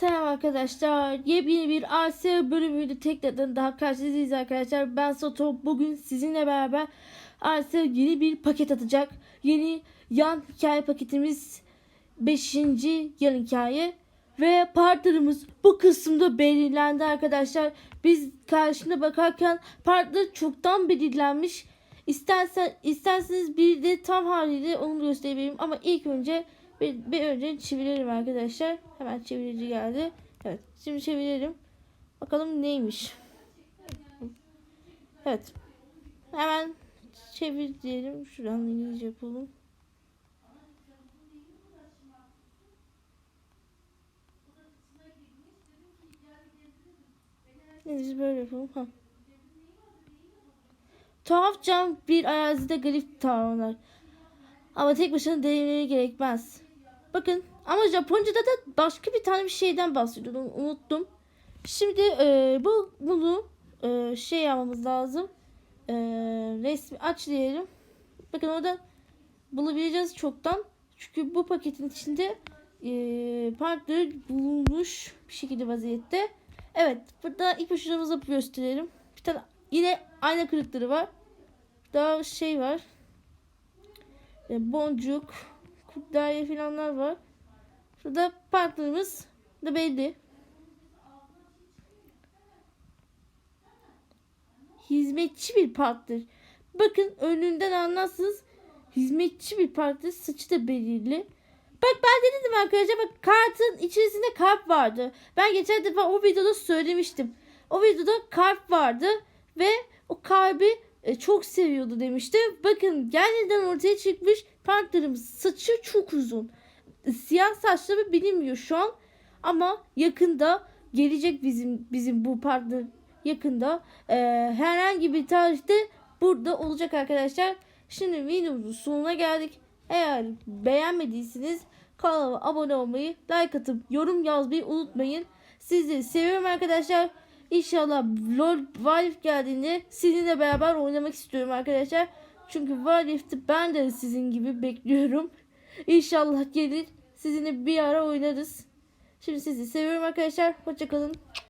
Selam arkadaşlar. Yepyeni bir AS bölümüyle tekrardan daha karşınızdayız arkadaşlar. Ben Soto. Bugün sizinle beraber AS yeni bir paket atacak. Yeni yan hikaye paketimiz 5. yan hikaye. Ve partnerimiz bu kısımda belirlendi arkadaşlar. Biz karşına bakarken partner çoktan belirlenmiş. İstersen, isterseniz bir de tam haliyle onu gösterebilirim. Ama ilk önce bir, bir önce çevirelim arkadaşlar. Hemen çevirici geldi. Evet. Şimdi çevirelim. Bakalım neymiş. Evet. Hemen çevir diyelim. Şuradan İngilizce yapalım. Neyse böyle yapalım. Ha. Tuhaf cam bir arazide garip tavırlar. Ama tek başına deneyimleri gerekmez. Bakın ama Japonca'da da başka bir tane bir şeyden bahsediyordum. Unuttum. Şimdi e, bu bunu e, şey yapmamız lazım. E, resmi aç diyelim. Bakın orada bulabileceğiz çoktan. Çünkü bu paketin içinde e, partner bulunmuş bir şekilde vaziyette. Evet. Burada ilk başımıza gösterelim. Bir tane yine ayna kırıkları var. Daha şey var. E, boncuk, kurdale falanlar var. Şurada partnerimiz da belli. Hizmetçi bir partner. Bakın önünden anlarsınız. Hizmetçi bir partner. Saçı da belirli. Bak ben de dedim arkadaşlar bak kartın içerisinde kalp vardı. Ben geçen defa o videoda söylemiştim. O videoda kalp vardı ve o kalbi e, çok seviyordu demişti. Bakın gerçekten ortaya çıkmış partnerimiz saçı çok uzun. Siyah saçları bilinmiyor şu an ama yakında gelecek bizim bizim bu partner yakında e, herhangi bir tarihte burada olacak arkadaşlar. Şimdi videomuzun sonuna geldik. Eğer beğenmediyseniz kanalıma abone olmayı, like atıp yorum yazmayı unutmayın. Sizi seviyorum arkadaşlar. İnşallah LOL Wild geldiğinde sizinle beraber oynamak istiyorum arkadaşlar. Çünkü Wild'ı ben de sizin gibi bekliyorum. İnşallah gelir. Sizinle bir ara oynarız. Şimdi sizi seviyorum arkadaşlar. Hoşçakalın.